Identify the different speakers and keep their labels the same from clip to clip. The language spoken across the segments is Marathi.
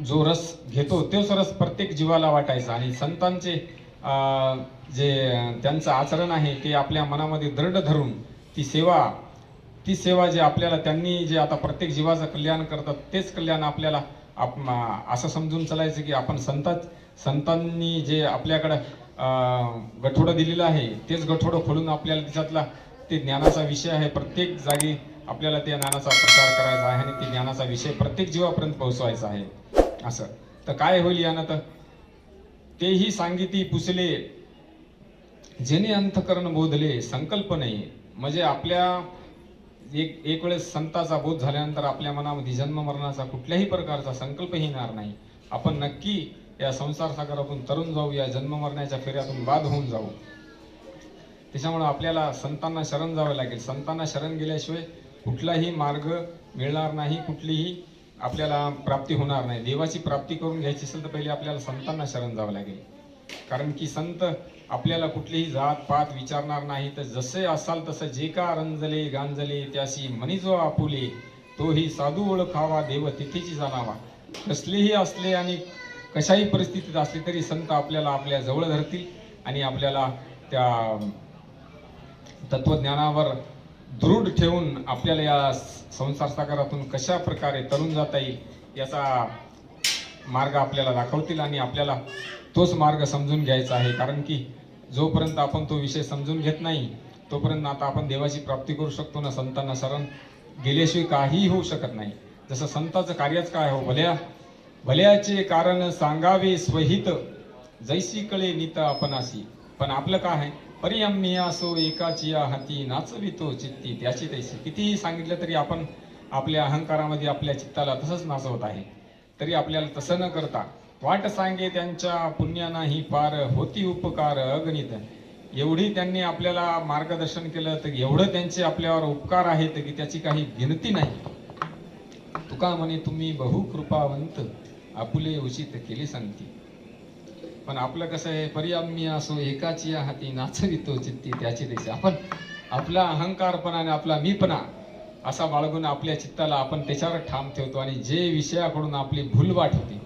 Speaker 1: जो रस घेतो तोच रस प्रत्येक जीवाला वाटायचा. आणि संतांचे जे त्यांचं आचरण आहे ते आपल्या मनामध्ये दृढ धरून ती सेवा ती सेवा जे आपल्याला त्यांनी जे आता प्रत्येक जीवाचं कल्याण करतात तेच कल्याण आपल्याला आप असं समजून चालायचं की आपण संताच संतांनी जे आपल्याकडं गठोडं दिलेलं आहे तेच गठोडं खोलून आपल्याला त्याच्यातला ते ज्ञानाचा विषय आहे प्रत्येक जागी आपल्याला त्या ज्ञानाचा प्रचार करायचा आहे आणि ते ज्ञानाचा विषय प्रत्येक जीवापर्यंत पोहोचवायचा आहे. असं. तर काय होईल यानं तर तेही सांगिती पुसले. जेणे अंतकरण बोधले संकल्प नाही. म्हणजे आपल्या एक एक वेळेस संताचा बोध झाल्यानंतर आपल्या मनामध्ये जन्म मरणाचा कुठल्याही प्रकारचा संकल्पही येणार नाही. आपण नक्की या संसार सागरातून तरुण जाऊ या जन्म मरण्याच्या फेऱ्यातून बाद होऊन जाऊ. त्याच्यामुळे आपल्याला संतांना शरण जावं लागेल. संतांना शरण गेल्याशिवाय कुठलाही मार्ग मिळणार नाही कुठलीही आपल्याला प्राप्ती होणार नाही. देवाची प्राप्ती करून घ्यायची असेल तर पहिले आपल्याला संतांना शरण जावं लागेल. कारण की संत आपल्याला कुठलीही जात पात विचारणार नाही. तर जसे असाल तसं जे का रंजले गांजले त्याशी मनी जो आपुले तोही साधू ओळखावा देव तिथेची जाणावा. कसलेही असले आणि कशाही परिस्थितीत असले तरी संत आपल्याला आपल्या जवळ धरतील आणि आपल्याला त्या तत्वज्ञानावर दृढ ठेवून आपल्याला या संसार सागरातून कशा प्रकारे तरुण जाता येईल याचा मार्ग आपल्याला दाखवतील आणि आपल्याला तोच मार्ग समजून घ्यायचा आहे. कारण की जोपर्यंत आपण तो विषय समजून घेत नाही तोपर्यंत आता आपण देवाची प्राप्ती करू शकतो ना संतांना शरण गेल्याशिवाय काहीही होऊ शकत नाही. जसं संताचं कार्यच काय हो भल्या भल्याचे कारण सांगावे स्वहित जैसी कळे नित आपणासी पण आपलं काय आहे? परियम्मी असो एकाची या हाती नाचवितो चित्ती. त्याची तैसी. कितीही सांगितलं तरी आपण आपल्या अहंकारामध्ये आपल्या चित्ताला तसंच नाचवत आहे. तरी आपल्याला तसं न करता वाट सांगे त्यांच्या पुण्यानाही पार होती उपकार अगणित. एवढी त्यांनी आपल्याला मार्गदर्शन केलं तर एवढं त्यांचे आपल्यावर उपकार आहेत की त्याची काही गिनती नाही. तुका म्हणे तुम्ही बहु कृपावंत आपुले उचित केली सांगती. पण आपलं कसं आहे परियाम्मी असो एकाची या हाती नाचवितो चित्ती त्याची देशी. आपण आपला अहंकारपणा आणि आपला मीपणा असा बाळगून आपल्या चित्ताला आपण त्याच्यावर ठाम ठेवतो आणि जे विषयाकडून आपली भूलवाट होती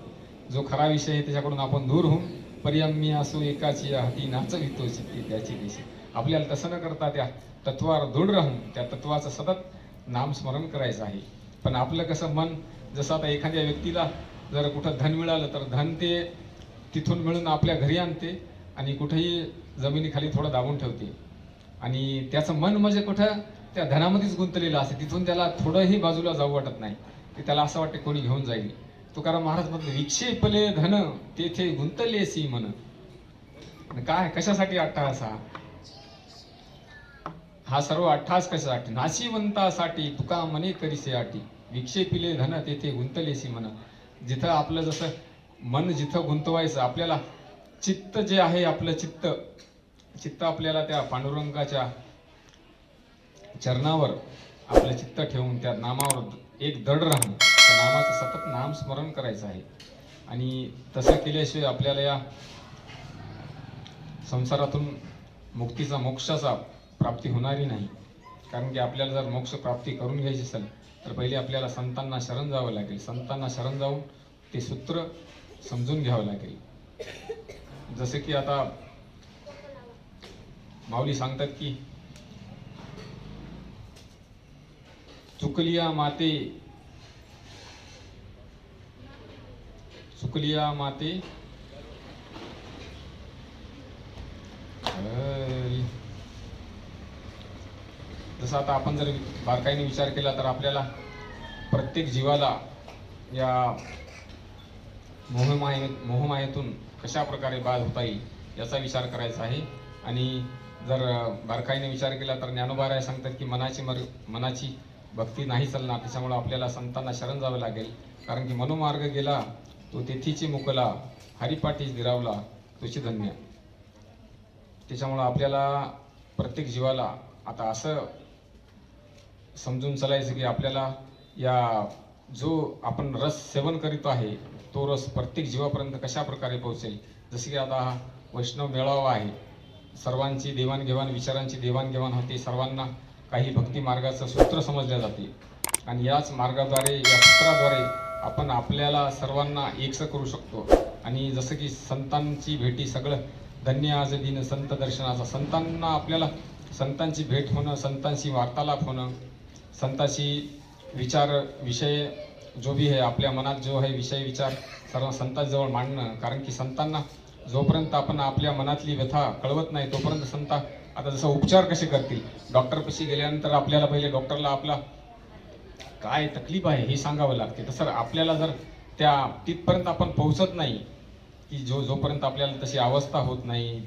Speaker 1: जो खरा विषय आहे त्याच्याकडून आपण दूर होऊन परियम्मी असो एकाची या हाती नाचवितो चित्ती त्याची दिशा. आपल्याला तसं न करता त्या तत्वावर दृढ राहून त्या तत्वाचं सतत नामस्मरण करायचं आहे. पण आपलं कसं मन जसं आता एखाद्या व्यक्तीला जर कुठं धन मिळालं तर धन ते तिथून मिळून आपल्या घरी आणते आणि कुठेही जमिनीखाली थोडं दाबून ठेवते. आणि त्याचं मन म्हणजे कुठं? त्या धनामध्येच गुंतलेलं असते. तिथून त्याला थोडंही बाजूला जाऊ वाटत नाही. ते त्याला असं वाटते कोणी घेऊन जाईल. तुकाराम महाराज म्हणतो विक्षेपले धन तेथे गुंतलेसी मन. काय कशासाठी अट्टहास हा हा सर्व अट्टहास कशासाठी? नाशिवंतासाठी तुका मने करीसे आटी. विक्षेपिले धन तेथे गुंतलेसी मन. जिथं आपलं जसं मन जिथं गुंतवायचं आपल्याला चित्त जे आहे आपलं चित्त चित्त आपल्याला त्या पांडुरंगाच्या चरणावर आपलं चित्त ठेवून त्या नामावर एक दड राहून त्या नामाचं सतत नाम स्मरण करायचं आहे. आणि तसं केल्याशिवाय आपल्याला या संसारातून मुक्तीचा मोक्षाचा प्राप्ती होणारी नाही. कारण की आपल्याला जर मोक्ष प्राप्ती करून घ्यायची असेल तर पहिले आपल्याला संतांना शरण जावं लागेल. संतांना शरण जाऊन ते सूत्र समजून घ्यावं लागेल. जसे की आता माऊली सांगतात की चुकलिया माते चुकलिया माते जसं आता आपण जर बारकाईने विचार केला तर आपल्याला प्रत्येक जीवाला या मोहमाये मोहमायेतून कशा प्रकारे बाद होता येईल याचा विचार करायचा आहे. आणि जर बारकाईने विचार केला तर ज्ञानोबाराय सांगतात की मनाची मर मनाची भक्ती नाही चालणार त्याच्यामुळं आपल्याला संतांना शरण जावं लागेल. कारण की मनोमार्ग गेला तो तेथीची मुकला हरिपाठीच दिरावला तुझी धन्य. त्याच्यामुळं आपल्याला प्रत्येक जीवाला आता असं समजून चालायचं की आपल्याला या जो आपण रस सेवन करीत आहे तो रस प्रत्येक जीवापर्यंत कशा प्रकारे पोहोचेल? जसे की आता हा वैष्णव मेळावा आहे. सर्वांची देवाणघेवाण विचारांची देवाणघेवाण होते. सर्वांना काही भक्ती मार्गाचं सूत्र समजले जाते. आणि याच मार्गाद्वारे या सूत्राद्वारे आपण आपल्याला सर्वांना एकसं करू शकतो. आणि जसं की संतांची भेटी सगळं धन्य आज दिन संत दर्शनाचा. संतांना आपल्याला संतांची भेट होणं संतांशी वार्तालाप होणं संतांशी विचार विषय जो भी है आपल्या मनात जो आहे विषय विचार सर्व संतांजवळ मांडणं. कारण की संतांना जोपर्यंत आपण आपल्या मनातली व्यथा कळवत नाही तोपर्यंत संता आता जसं उपचार कसे करतील? डॉक्टरपाशी गेल्यानंतर आपल्याला पहिले डॉक्टरला आपला काय तकलीफ आहे हे सांगावं लागते. तसं आपल्याला जर त्या तिथपर्यंत आपण पोहोचत नाही की जो जोपर्यंत आपल्याला तशी अवस्था होत नाही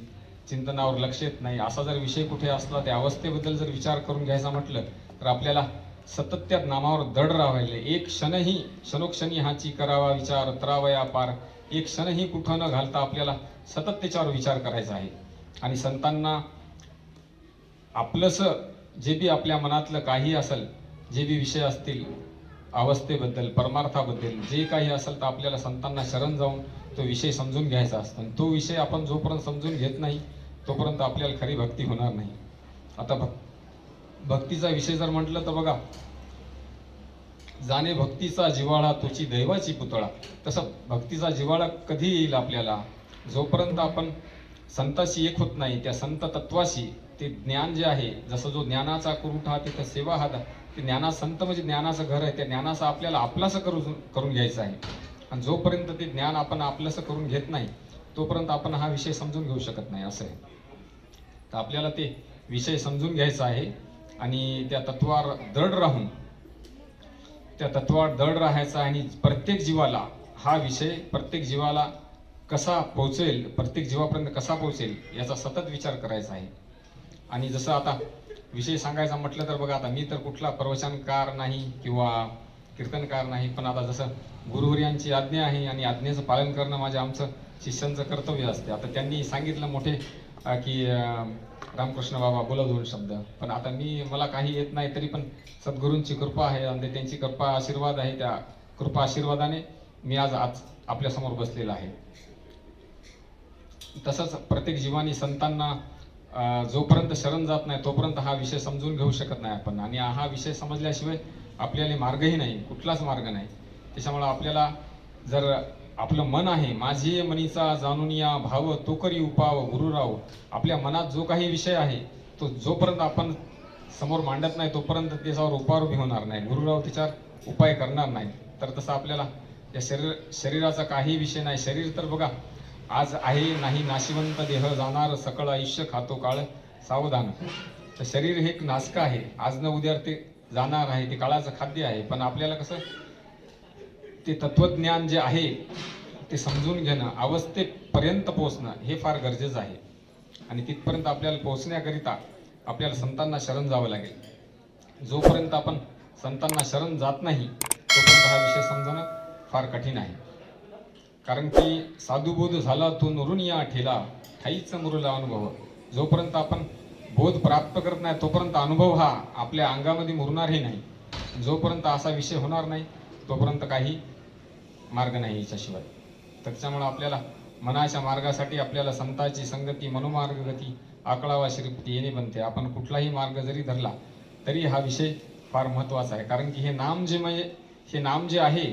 Speaker 1: चिंतनावर लक्ष येत नाही असा जर विषय कुठे असला त्या अवस्थेबद्दल जर विचार करून घ्यायचा म्हटलं तर आपल्याला सतत त्या नामावर दड राहिले एक क्षणही क्षणोक्षणी हाची करावा विचार तरावया पार. एक क्षणही कुठं न घालता आपल्याला सतत त्याच्यावर विचार करायचा आहे. आणि संतांना आपलंसं जे बी आपल्या मनातलं काही असेल जे बी विषय असतील अवस्थेबद्दल परमार्थाबद्दल जे काही असेल तर आपल्याला संतांना शरण जाऊन तो विषय समजून घ्यायचा असतो. तो विषय आपण जोपर्यंत समजून घेत नाही तोपर्यंत आपल्याला खरी भक्ती होणार नाही. आता भक् भक्तीचा विषय जर म्हटलं तर बघा जाणे भक्तीचा जिव्हाळा तुझी दैवाची पुतळा. तसं भक्तीचा जिव्हाळा कधी येईल आपल्याला? जोपर्यंत आपण संताशी एक होत नाही त्या संत तत्वाशी ते ज्ञान जे आहे जसं जो ज्ञानाचा कुरुठ हा तिथं सेवा हा ते ज्ञाना संत म्हणजे ज्ञानाचं घर आहे त्या ज्ञानाचा आपल्याला आपलासं करून करून घ्यायचं आहे. आणि जोपर्यंत ते ज्ञान आपण आपलंसं करून घेत नाही तोपर्यंत आपण हा विषय समजून घेऊ शकत नाही असं आहे. तर आपल्याला ते विषय समजून घ्यायचा आहे. आणि त्या तत्वावर दृढ राहून त्या तत्वावर दृढ राहायचा आणि प्रत्येक जीवाला हा विषय प्रत्येक जीवाला कसा पोहोचेल प्रत्येक जीवापर्यंत कसा पोहोचेल याचा सतत विचार करायचा आहे. आणि जसं आता विषय सांगायचा म्हटलं तर बघा आता मी तर कुठला प्रवचनकार नाही किंवा कीर्तनकार नाही पण आता जसं गुरुवर यांची आज्ञा आहे आणि आज्ञेचं पालन करणं माझ्या आमचं शिष्यांचं कर्तव्य असते. आता त्यांनी सांगितलं मोठे की रामकृष्ण बाबा बोला दोन शब्द. पण आता मी मला काही येत नाही तरी पण सद्गुरूंची कृपा आहे आणि त्यांची कृपा आशीर्वाद आहे. त्या कृपा आशीर्वादाने मी आज आज आपल्यासमोर बसलेला आहे. तसंच प्रत्येक जीवानी संतांना जोपर्यंत शरण जात नाही तोपर्यंत हा विषय समजून घेऊ शकत नाही आपण. आणि हा विषय समजल्याशिवाय आपल्याला मार्गही नाही कुठलाच मार्ग नाही. त्याच्यामुळं आपल्याला जर आपलं मन आहे माझी मनीचा जाणून या भाव तो करी उपाव गुरुराव आपल्या मनात जो काही विषय आहे तो जोपर्यंत आपण समोर मांडत नाही तोपर्यंत त्याच्यावर उपार होणार नाही. गुरुराव त्याच्यावर उपाय करणार नाही. तर तसं आपल्याला या शरीर शरीराचा काही विषय नाही. शरीर तर बघा आज आहे नाही नाशिवंत देह जाणार सकळ आयुष्य खातो काळ सावधान. तर शरीर हे एक नासकं आहे. आज न उद्या ते जाणार आहे ते काळाचं खाद्य आहे. पण आपल्याला कसं ते तत्वज्ञान जे आहे ते समजून घेणं अवस्थेपर्यंत पोहोचणं हे फार गरजेचं आहे. आणि तिथपर्यंत आपल्याला पोहोचण्याकरिता आपल्याला संतांना शरण जावं लागेल. जोपर्यंत आपण संतांना शरण जात नाही तोपर्यंत हा विषय समजणं फार कठीण आहे. कारण की साधुबोध झाला तो नुरून या ठेला ठाईच मुरुला अनुभव. जोपर्यंत आपण बोध प्राप्त करत नाही तोपर्यंत अनुभव हा आपल्या अंगामध्ये मुरणारही नाही. जोपर्यंत असा विषय होणार नाही तोपर्यंत काही मार्ग नाही याच्याशिवाय. त्याच्यामुळं आपल्याला मनाच्या मार्गासाठी आपल्याला संताची संगती मनोमार्ग गती आकळावा श्रीपती येणे बनते. आपण कुठलाही मार्ग जरी धरला तरी हा विषय फार महत्त्वाचा आहे. कारण की हे नाम जे म्हणजे हे नाम जे आहे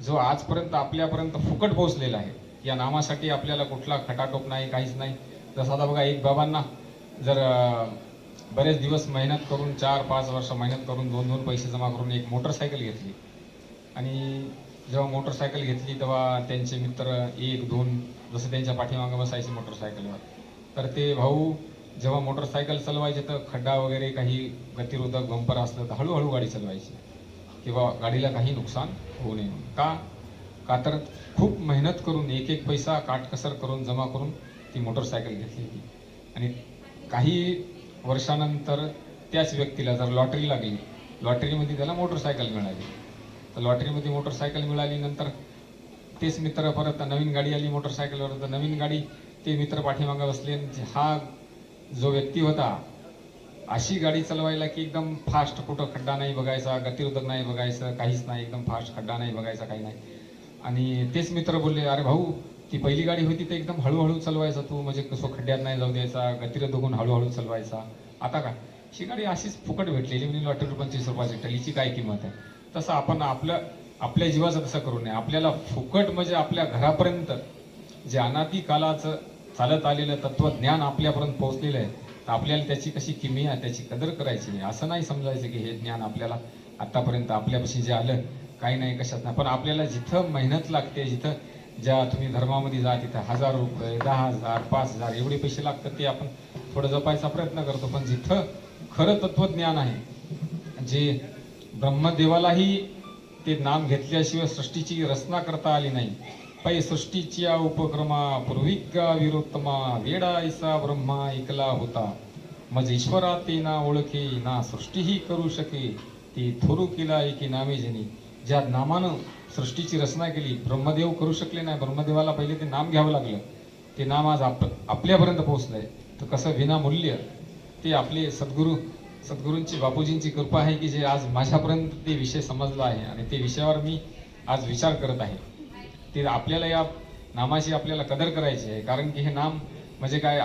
Speaker 1: जो आजपर्यंत आपल्यापर्यंत फुकट पोहोचलेला आहे या नामासाठी आपल्याला कुठला खटाटोप नाही काहीच नाही. जसं आता बघा एक बाबांना जर बरेच दिवस मेहनत करून चार पाच वर्ष मेहनत करून दोन दोन पैसे जमा करून एक मोटरसायकल घेतली. आणि जेव्हा मोटरसायकल घेतली तेव्हा त्यांचे मित्र एक दोन जसं त्यांच्या पाठीमागं बसायचे मोटरसायकलवर तर ते भाऊ जेव्हा मोटरसायकल चालवायचे तर खड्डा वगैरे काही गतिरोधक बंपर असलं तर हळूहळू गाडी चालवायची. किंवा गाडीला काही नुकसान होऊ नये का? का तर खूप मेहनत करून एक एक पैसा काटकसर करून जमा करून ती मोटरसायकल घेतली होती. आणि काही वर्षानंतर त्याच व्यक्तीला जर लॉटरी लागली लॉटरीमध्ये त्याला मोटरसायकल मिळाली. तर लॉटरीमध्ये मोटरसायकल मिळाली नंतर तेच मित्र परत नवीन गाडी आली मोटरसायकलवर. तर नवीन गाडी ते मित्र पाठीमागं बसले. हा जो व्यक्ती होता अशी गाडी चालवायला की एकदम फास्ट कुठं खड्डा नाही बघायचा गतिरोधक नाही बघायचं काहीच नाही एकदम फास्ट खड्डा नाही बघायचा काही नाही. आणि तेच मित्र बोलले अरे भाऊ ती पहिली गाडी होती तर एकदम हळूहळू चालवायचा तू म्हणजे कसं खड्ड्यात नाही जाऊ द्यायचा गतिरोधकून हळूहळू चालवायचा. आता का? ही गाडी अशीच फुकट भेटलेली म्हणजे लॉटरी पंचवीस रुपयाची टलीची काय किंमत आहे? तसं आपण आपलं आपल्या जीवाचं तसं करू नये. आपल्याला फुकट म्हणजे आपल्या घरापर्यंत जे अनादी कालाचं चालत आलेलं तत्वज्ञान आपल्यापर्यंत पोहोचलेलं आहे तर आपल्याला त्याची कशी किमिया त्याची कदर करायची नाही. असं नाही समजायचं की हे ज्ञान आपल्याला आत्तापर्यंत आपल्यापाशी जे आलं काही नाही कशात नाही. पण आपल्याला जिथं मेहनत लागते जिथं ज्या तुम्ही धर्मामध्ये जा तिथं हजार रुपये दहा हजार पाच हजार एवढे पैसे लागतात ते आपण थोडं जपायचा प्रयत्न करतो. पण जिथं खरं तत्वज्ञान आहे जे ब्रह्मदेवालाही ते नाम घेतल्याशिवाय सृष्टीची रचना करता आली नाही. पै सृष्टीच्या उपक्रमा पूर्विका विरोत्तमा वेडा ऐसा ब्रह्मा ऐकला होता. मज ईश्वरा ते ना ओळखे ना सृष्टीही करू शके ती थोरू केला एकी नामे जनी ज्या नामानं सृष्टीची रचना केली ब्रह्मदेव करू शकले नाही. ब्रह्मदेवाला पहिले ते नाम घ्यावं लागलं. ते नाम आज आप आपल्यापर्यंत पोहोचलंय. तर कसं विनामूल्य ते आपले सद्गुरू सद्गुरूंची बापूजींची कृपा आहे की जे आज माझ्यापर्यंत ते विषय समजला आहे आणि ते विषयावर मी आज विचार करत आहे. ते आपल्याला या नामाची आपल्याला कदर करायची आहे कारण की हे नाम म्हणजे काय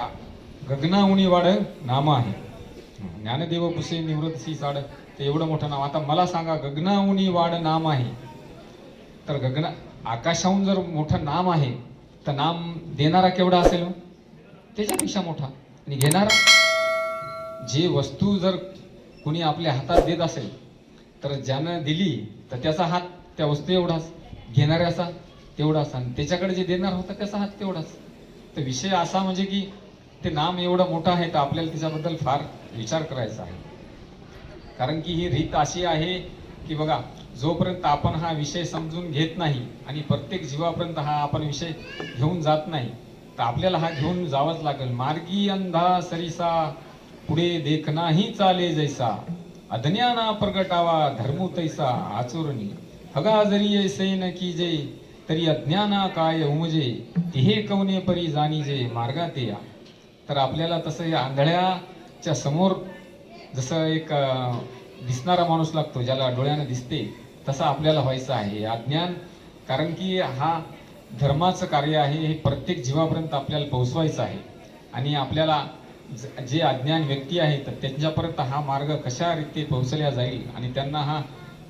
Speaker 1: गगनाहुनी वाड नाम आहे. ज्ञानदेव पुसे सी साड ते एवढं मोठं नाव. आता मला सांगा गगनाहुनी वाड नाम आहे. तर गगना आकाशाहून जर मोठं नाम आहे तर नाम देणारा केवढा असेल हो? त्याच्यापेक्षा मोठा. आणि घेणारा? जे वस्तू जर कुणी आपल्या हातात देत असेल तर ज्यानं दिली तर त्याचा हात त्या वस्तू एवढाच. घेणाऱ्याचा तेवढाच. आणि त्याच्याकडे जे देणार होता त्याचा हात तेवढाच. तर विषय असा म्हणजे की ते नाम एवढं मोठं आहे तर आपल्याला त्याच्याबद्दल फार विचार करायचा आहे. कारण की ही रीत अशी आहे की बघा जोपर्यंत आपण हा विषय समजून घेत नाही आणि प्रत्येक जीवापर्यंत हा आपण विषय घेऊन जात नाही तर आपल्याला हा घेऊन जावंच लागेल. मार्गी अंधा सरिसा पुढे देखनाही चाले जैसा। अज्ञाना प्रगटावा धर्मो तैसा आचरणी। हगा जरी ऐसे न की जे तरी अज्ञाना काय उमजे। तिहे कवने परी जाणी जे मार्गात या। तर आपल्याला तसं या आंधळ्याच्या समोर जसं एक दिसणारा माणूस लागतो ज्याला डोळ्यानं दिसते तसा आपल्याला व्हायचं आहे. अज्ञान कारण की हा धर्माचं कार्य आहे हे प्रत्येक जीवापर्यंत आपल्याला पोहोचवायचं आहे. आणि आपल्याला ज- जे अज्ञान व्यक्ती आहेत तर त्यांच्यापर्यंत हा मार्ग कशा रीती पोहोचल्या जाईल? आणि त्यांना हा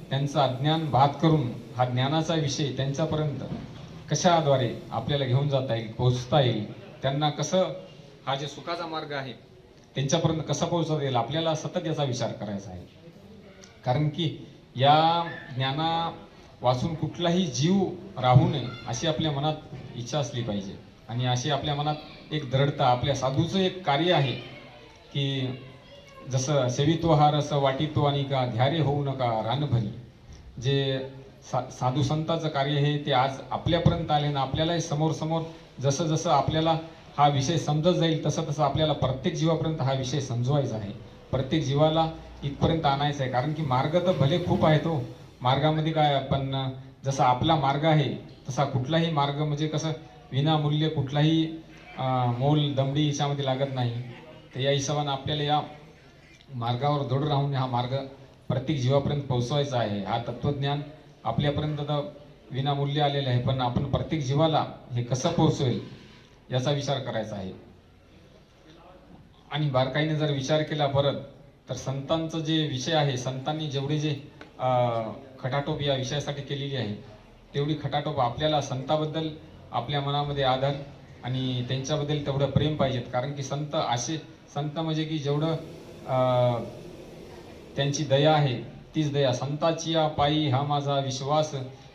Speaker 1: त्यांचं अज्ञान बाद करून हा ज्ञानाचा विषय त्यांच्यापर्यंत कशाद्वारे आपल्याला घेऊन जाता येईल पोहोचता येईल? त्यांना कसं हा जे सुखाचा मार्ग आहे त्यांच्यापर्यंत कसा पोहोचता येईल? आपल्याला सतत याचा विचार करायचा आहे. कारण की या ज्ञाना वाचून कुठलाही जीव राहू नये अशी आपल्या मनात इच्छा असली पाहिजे. आणि अशी आपल्या मनात एक दृढता आपल्या साधूचं एक कार्य आहे की जसं सेवितो हा रस वाटितो आणि का ध्यारे होऊ नका रानभरी जे सा साधू संताचं कार्य हे ते आज आपल्यापर्यंत आले ना आपल्यालाही समोर समोर जसं जसं आपल्याला हा विषय समजत जाईल तसं तसं आपल्याला प्रत्येक जीवापर्यंत हा विषय समजवायचा आहे. प्रत्येक जीवाला इथपर्यंत आणायचं आहे. कारण की मार्ग तर भले खूप आहेत हो. मार्गामध्ये काय पण जसा आपला मार्ग आहे तसा कुठलाही मार्ग म्हणजे कसं विनामूल्य कुठलाही मोल दमडी हिशामध्ये लागत नाही. तर या हिशोबानं आपल्याला या मार्गावर दृढ राहून हा मार्ग प्रत्येक जीवापर्यंत पोहोचवायचा आहे. हा तत्वज्ञान आपल्यापर्यंत तर विनामूल्य आलेलं आहे पण आपण प्रत्येक जीवाला हे कसं पोहोचवेल याचा विचार करायचा आहे. आणि बारकाईने जर विचार केला परत तर संतांचं जे विषय आहे संतांनी जेवढे जे खटाटोप या विषयासाठी केलेली आहे तेवढी खटाटोप आपल्याला संताबद्दल आपल्या मनामध्ये आदर आणि त्यांच्याबद्दल तेवढं प्रेम पाहिजेत. कारण की संत असे संत म्हणजे की जेवढं त्यांची दया आहे तीच दया. संताची या पायी हा माझा विश्वास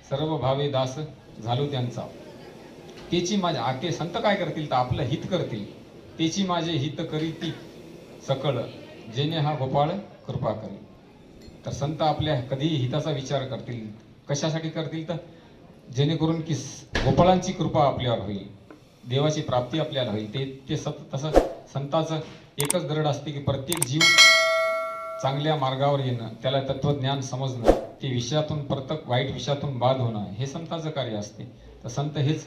Speaker 1: सर्व भावे दास झालो त्यांचा. त्याची माझ्या आ, ते संत काय करतील? तर आपलं हित करतील. त्याची माझे हित करीती सकळ जेणे हा गोपाळ कृपा करी तर संत आपल्या कधीही हिताचा विचार करतील. कशासाठी करतील तर? जेणेकरून की गोपाळांची कृपा आपल्यावर होईल. देवाची प्राप्ती आपल्याला होईल. ते ते सत तसं संताचं एकच दरड असते की प्रत्येक जीव चांगल्या मार्गावर येणं त्याला तत्वज्ञान समजणं ते विषयातून प्रत्येक वाईट विषयातून बाद होणं हे संताचं कार्य असते. तर संत हेच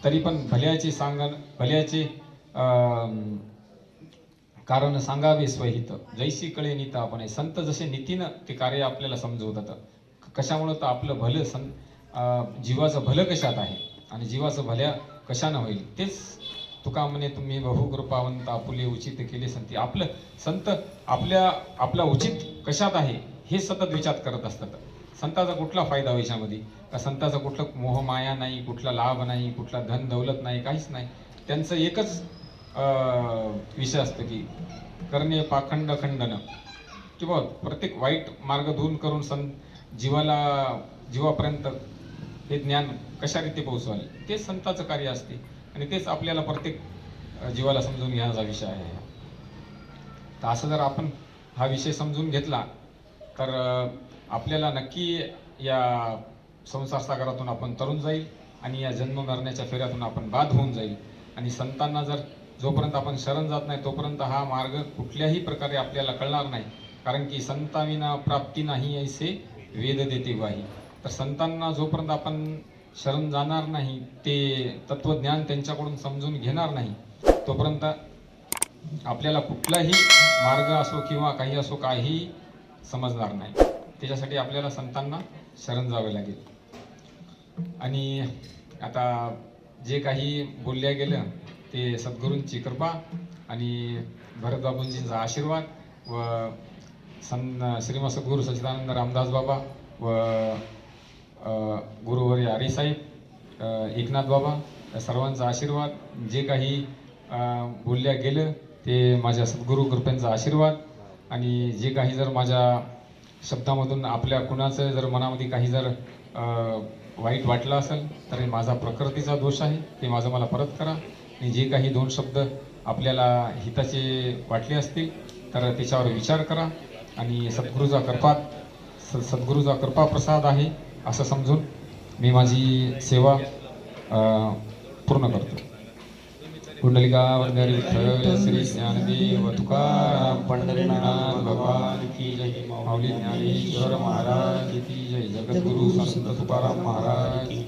Speaker 1: तरी पण भल्याचे सांगण भल्याचे कारण सांगावे स्वहित. जैसी कळे नीता आपण. संत जसे नीतीनं ते कार्य आपल्याला समजवतात. कशामुळं तर आपलं भलं सं जीवाचं भलं कशात आहे? आणि जीवाचं भल्या कशानं होईल? तेच तुका म्हणे तुम्ही बहुकृपावंत आपुले उचित केले संती. आपलं संत आपल्या आपला उचित कशात आहे? हे सतत विचार करत असतात. संताचा कुठला फायदा हो याच्यामध्ये? का संताचा कुठलं मोहमाया नाही कुठला लाभ नाही कुठला धन दौलत नाही काहीच नाही. त्यांचं एकच विषय असतं की करणे पाखंड खंडन. किंवा प्रत्येक वाईट मार्ग दूर करून सं जीवाला जीवापर्यंत हे ज्ञान कशा रीती पोहोचवाल? ते संताचं कार्य असते. आणि तेच आपल्याला प्रत्येक जीवाला समजून घेण्याचा विषय आहे. तर असं जर आपण हा विषय समजून घेतला तर आपल्याला नक्की या संसार सागरातून आपण तरुण जाईल आणि या जन्म मरण्याच्या फेऱ्यातून आपण बाद होऊन जाईल. आणि संतांना जर जोपर्यंत आपण शरण जात नाही तोपर्यंत हा मार्ग कुठल्याही प्रकारे आपल्याला कळणार नाही. कारण की संताविना प्राप्ती नाही ऐसे वेद देते वाही तर संतांना जोपर्यंत आपण शरण जाणार नाही ते तत्वज्ञान त्यांच्याकडून समजून घेणार नाही तोपर्यंत आपल्याला कुठलाही मार्ग असो किंवा काही असो काही समजणार नाही. त्याच्यासाठी आपल्याला संतांना शरण जावे लागेल. आणि आता जे काही बोलल्या गेलं ते सद्गुरूंची कृपा आणि भरतबाबूंजींचा आशीर्वाद व सन श्रीमद सद्गुरू सच्चिदानंद रामदास बाबा व गुरुवर्य आरीसाहेब एकनाथ बाबा सर्वांचा आशीर्वाद. जे काही बोलल्या गेलं ते माझ्या सद्गुरू कृपेंचा आशीर्वाद. आणि जे काही जर माझ्या शब्दामधून आपल्या कुणाचं जर मनामध्ये काही जर वाईट वाटलं असेल तर हे माझा प्रकृतीचा दोष आहे. ते माझं मला परत करा. आणि जे काही दोन शब्द आपल्याला हिताचे वाटले असतील तर त्याच्यावर विचार करा. आणि सद्गुरूचा कृपा स- सद्गुरूचा कृपा प्रसाद आहे. असं समजून मी माझी सेवा पूर्ण करतो. कुंडलिका वंदरी विठ्ठल श्री ज्ञानदेव तुकाराम पंढरीनाथ भगवान की जय माऊली ज्ञानेश्वर महाराज की जय जगद्गुरु संत तुकाराम महाराज की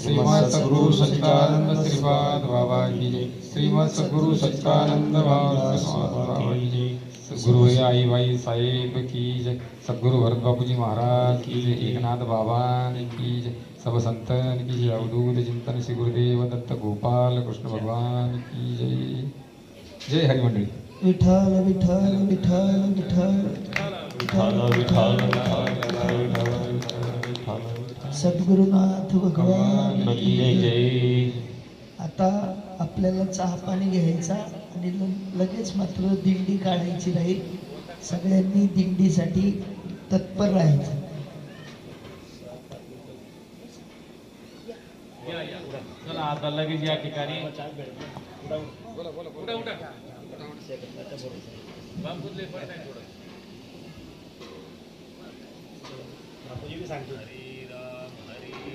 Speaker 1: श्रीमद सद्गुरु सच्चिदानंद श्रीपाद बाबा की जय श्रीमद सद्गुरु सच्चिदानंद बाबा बाबा की जय गुरु आई बाई साहेब की जय। सद्गुरु भरत बापूजी महाराज की जय। एकनाथ बाबा की जय। सब संतन की जय। अवधूत चिंतन श्री गुरुदेव दत्त गोपाल कृष्ण भगवान की जय। जय हरी मंडळी
Speaker 2: विठ्ठल विठ्ठल विठ्ठल। विठ्ठल
Speaker 3: विठाल विठाल विठाल विठाल
Speaker 2: सद्गुरुनाथ भगवान.
Speaker 3: जय
Speaker 2: आता आपल्याला चहा पाणी घ्यायचा आणि लगेच मात्र दिंडी काढायची राहील सगळ्यांनी दिंडीसाठी तत्पर राहायचं.
Speaker 3: चला आता लगेच या ठिकाणी. राम